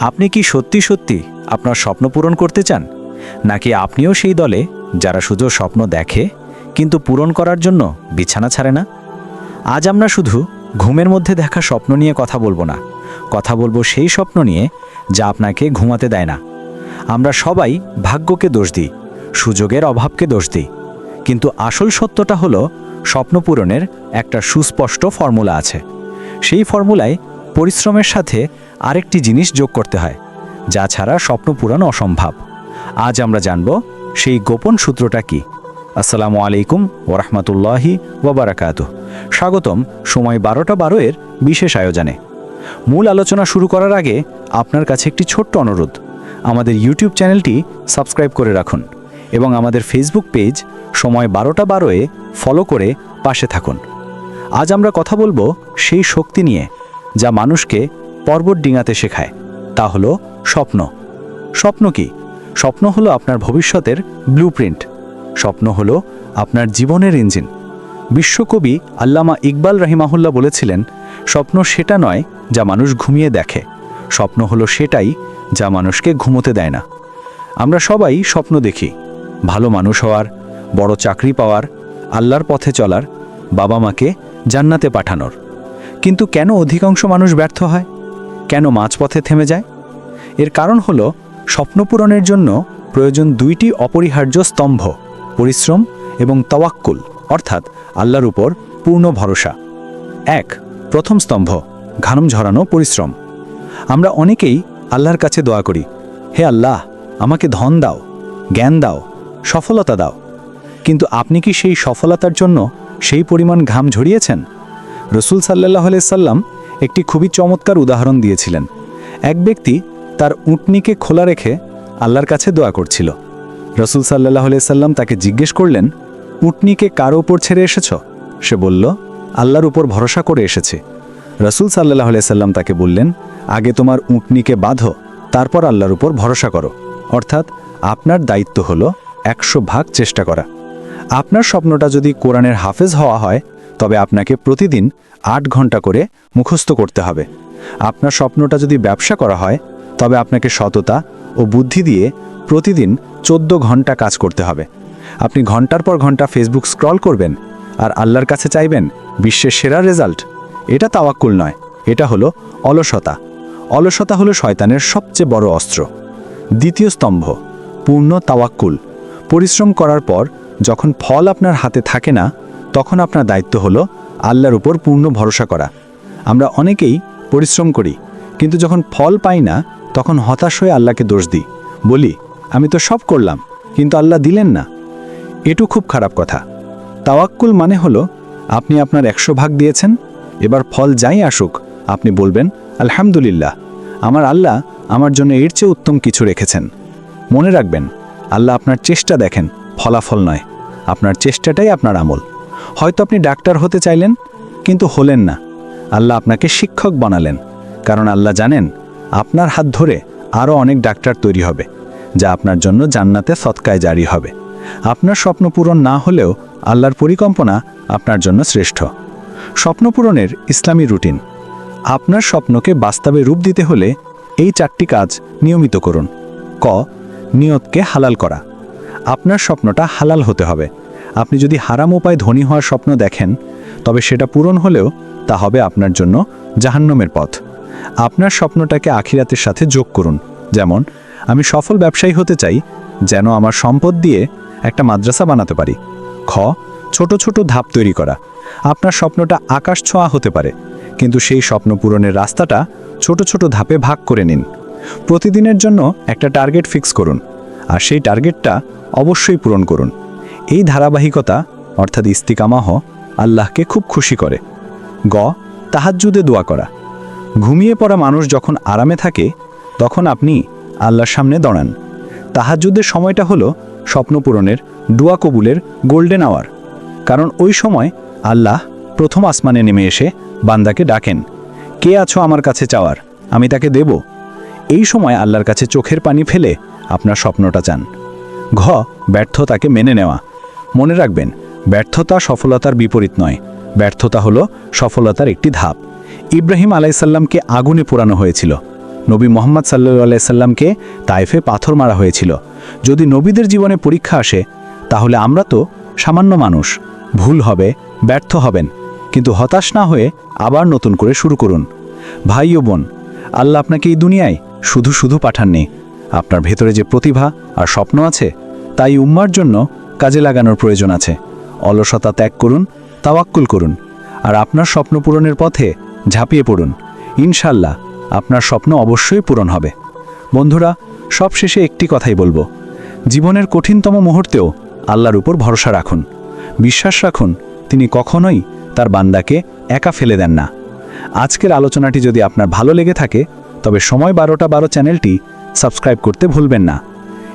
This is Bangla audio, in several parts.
আপনি কি সত্যি সত্যি আপনার স্বপ্ন পূরণ করতে চান? নাকি আপনিও সেই দলে, যারা শুধু স্বপ্ন দেখে, কিন্তু পূরণ করার জন্য বিছানা ছাড়ে না? আজ আমরা শুধু ঘুমের মধ্যে দেখা স্বপ্ন নিয়ে কথা বলব না। কথা বলব সেই স্বপ্ন নিয়ে, যা আপনাকে ঘুমাতে দেয় না। আমরা সবাই ভাগ্যকে দোষ দিই, সুযোগের অভাবকে দোষ দিই। কিন্তু আসল সত্যটা হলো, স্বপ্ন পূরণের একটা সুস্পষ্ট ফর্মুলা আছে। সেই ফর্মুলায় পরিশ্রমের সাথে আরেকটি জিনিস যোগ করতে হয়, যা ছাড়া স্বপ্ন পূরণ অসম্ভব। আজ আমরা জানব সেই গোপন সূত্রটা কি। আসসালামু আলাইকুম ওরহমতুল্লাহি ওবরাকাত। স্বাগতম সময় বারোটা বারো এর বিশেষ আয়োজনে। মূল আলোচনা শুরু করার আগে আপনার কাছে একটি ছোট্ট অনুরোধ। আমাদের ইউটিউব চ্যানেলটি সাবস্ক্রাইব করে রাখুন এবং আমাদের ফেসবুক পেজ সময় বারোটা বারোয়ে ফলো করে পাশে থাকুন। আজ আমরা কথা বলব সেই শক্তি নিয়ে। যা মানুষকে পর্বত ডিঙাতে শেখায়, তা হলো স্বপ্ন। স্বপ্ন কি? স্বপ্ন হলো আপনার ভবিষ্যতের ব্লুপ্রিন্ট স্বপ্ন হলো আপনার জীবনের ইঞ্জিন বিশ্বকবি আল্লামা ইকবাল রহিমাহুল্লাহ বলেছিলেন, স্বপ্ন সেটা নয় যা মানুষ ঘুমিয়ে দেখে। স্বপ্ন হলো সেটাই যা মানুষকে ঘুমোতে দেয় না। আমরা সবাই স্বপ্ন দেখি। ভালো মানুষ হওয়ার, বড় চাকরি পাওয়ার, আল্লাহর পথে চলার বাবা মাকে জান্নাতে পাঠানোর। কিন্তু কেন অধিকাংশ মানুষ ব্যর্থ হয়? কেন মাঝপথে থেমে যায়? এর কারণ হলো স্বপ্ন পূরণের জন্য প্রয়োজন দুইটি অপরিহার্য স্তম্ভ, পরিশ্রম এবং তওয়াক্কুল, অর্থাৎ আল্লাহর উপর পূর্ণ ভরসা। এক, প্রথম স্তম্ভ ঘানম ঝরানো পরিশ্রম। আমরা অনেকেই আল্লাহর কাছে দোয়া করি, হে আল্লাহ, আমাকে ধন দাও, জ্ঞান দাও, সফলতা দাও। কিন্তু আপনি কি সেই সফলতার জন্য সেই পরিমাণ ঘাম ঝরিয়েছেন? রসুল সাল্লাহ সাল্লাম একটি খুবই চমৎকার উদাহরণ দিয়েছিলেন। এক ব্যক্তি তার উটনিকে খোলা রেখে আল্লাহর কাছে দোয়া করছিল। রসুল সাল্লাহ সাল্লাম তাকে জিজ্ঞেস করলেন, উটনিকে কার ওপর ছেড়ে এসেছ? সে বলল, আল্লাহর উপর ভরসা করে এসেছে। রসুল সাল্লাহ সাল্লাম তাকে বললেন, আগে তোমার উটনিকে বাঁধো, তারপর আল্লাহর উপর ভরসা করো। অর্থাৎ আপনার দায়িত্ব হলো একশো ভাগ চেষ্টা করা। আপনার স্বপ্নটা যদি কোরআনের হাফেজ হওয়া হয় তবে আপনাকে প্রতিদিন আট ঘণ্টা করে মুখস্থ করতে হবে। আপনার স্বপ্নটা যদি ব্যবসা করা হয়, তবে আপনাকে সততা ও বুদ্ধি দিয়ে প্রতিদিন চোদ্দ ঘণ্টা কাজ করতে হবে। আপনি ঘণ্টার পর ঘণ্টা ফেসবুক স্ক্রল করবেন আর আল্লাহর কাছে চাইবেন বিশ্বের সেরা রেজাল্ট এটা তাওয়াক্কুল নয়, এটা হলো অলসতা। অলসতা হলো শয়তানের সবচেয়ে বড় অস্ত্র। দ্বিতীয় স্তম্ভ, পূর্ণ তাওয়াক্কুল। পরিশ্রম করার পর যখন ফল আপনার হাতে থাকে না তখন আপনার দায়িত্ব হলো আল্লাহর উপর পূর্ণ ভরসা করা। আমরা অনেকেই পরিশ্রম করি, কিন্তু যখন ফল পাই না, তখন হতাশ হয়ে আল্লাহকে দোষ দিই। বলি, আমি তো সব করলাম, কিন্তু আল্লাহ দিলেন না। এটু খুব খারাপ কথা। তাওয়াক্কুল মানে হলো, আপনি আপনার একশো ভাগ দিয়েছেন, এবার ফল যাই আসুক, আপনি বলবেন, আলহামদুলিল্লাহ, আমার আল্লাহ আমার জন্য এর চেয়ে উত্তম কিছু রেখেছেন। মনে রাখবেন, আল্লাহ আপনার চেষ্টা দেখেন, ফলাফল নয়, আপনার চেষ্টাটাই আপনার আমল। হয়তো আপনি ডাক্তার হতে চাইলেন, কিন্তু হলেন না। আল্লাহ আপনাকে শিক্ষক বানালেন, কারণ আল্লাহ জানেন, আপনার হাত ধরে আরও অনেক ডাক্তার তৈরি হবে, যা আপনার জন্য জান্নাতে সৎকায় জারি হবে। আপনার স্বপ্ন পূরণ না হলেও আল্লাহর পরিকল্পনা আপনার জন্য শ্রেষ্ঠ। স্বপ্ন পূরণের ইসলামী রুটিন। আপনার স্বপ্নকে বাস্তবে রূপ দিতে হলে এই চারটি কাজ নিয়মিত করুন। ক, নিয়তকে হালাল করা। আপনার স্বপ্নটা হালাল হতে হবে। আপনি যদি হারাম উপায় ধনী হওয়ার স্বপ্ন দেখেন, তবে সেটা পূরণ হলেও তা হবে আপনার জন্য জাহান্নমের পথ। আপনার স্বপ্নটাকে আখিরাতের সাথে যোগ করুন। যেমন, আমি সফল ব্যবসায়ী হতে চাই, যেন আমার সম্পদ দিয়ে একটা মাদ্রাসা বানাতে পারি। খ, ছোট ছোট ধাপ তৈরি করা। আপনার স্বপ্নটা আকাশ ছোঁয়া হতে পারে, কিন্তু সেই স্বপ্ন পূরণের রাস্তাটা ছোট ছোট ধাপে ভাগ করে নিন। প্রতিদিনের জন্য একটা টার্গেট ফিক্স করুন, আর সেই টার্গেটটা অবশ্যই পূরণ করুন। এই ধারাবাহিকতা, অর্থাৎ ইস্তিকামাহ, আল্লাহকে খুব খুশি করে। গ, তাহাজ্জুদে দোয়া করা। ঘুমিয়ে পড়া মানুষ যখন আরামে থাকে, তখন আপনি আল্লাহর সামনে দাঁড়ান। তাহাজ্জুদের সময়টা হলো স্বপ্ন পূরণের, দোয়া কবুলের গোল্ডেন আওয়ার কারণ ওই সময় আল্লাহ প্রথম আসমানে নেমে এসে বান্দাকে ডাকেন, কে আছো আমার কাছে চাওয়ার? আমি তাকে দেব। এই সময় আল্লাহর কাছে চোখের পানি ফেলে আপনার স্বপ্নটা চান। ঘ, ব্যর্থতাকে মেনে নেওয়া। মনে রাখবেন, ব্যর্থতা সফলতার বিপরীত নয়। ব্যর্থতা হলো সফলতার একটি ধাপ। ইব্রাহিম আলাইসাল্লামকে আগুনে পোড়ানো হয়েছিল। নবী মোহাম্মদ সাল্লু আলাইসাল্লামকে তাইফে পাথর মারা হয়েছিল। যদি নবীদের জীবনে পরীক্ষা আসে, তাহলে আমরা তো সামান্য মানুষ। ভুল হবে, ব্যর্থ হবেন। কিন্তু হতাশ না হয়ে আবার নতুন করে শুরু করুন। ভাই ও বোন, আল্লাহ আপনাকে এই দুনিয়ায় শুধু শুধু পাঠাননি। আপনার ভেতরে যে প্রতিভা আর স্বপ্ন আছে, তাই উম্মার জন্য কাজে লাগানোর প্রয়োজন আছে। অলসতা ত্যাগ করুন, তাওয়াক্কুল করুন, আর আপনার স্বপ্ন পূরণের পথে ঝাঁপিয়ে পড়ুন। ইনশাল্লাহ আপনার স্বপ্ন অবশ্যই পূরণ হবে। বন্ধুরা, সবশেষে একটি কথাই বলব। জীবনের কঠিনতম মুহূর্তেও আল্লাহর উপর ভরসা রাখুন। বিশ্বাস রাখুন, তিনি কখনোই তার বান্দাকে একা ফেলে দেন না। আজকের আলোচনাটি যদি আপনার ভালো লেগে থাকে, তবে সময় বারোটা বারো চ্যানেলটি সাবস্ক্রাইব করতে ভুলবেন না।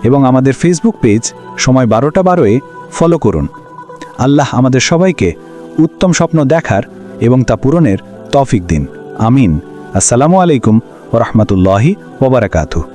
এবং আমাদের ফেসবুক পেজ সময় বারোটা বারোয় ফলো করুন। আল্লাহ আমাদের সবাইকে উত্তম স্বপ্ন দেখার এবং তা পূরণের তফিক দিন। আমিন। আসসালামু আলাইকুম রহমতুল্লাহি ওবরাকাতু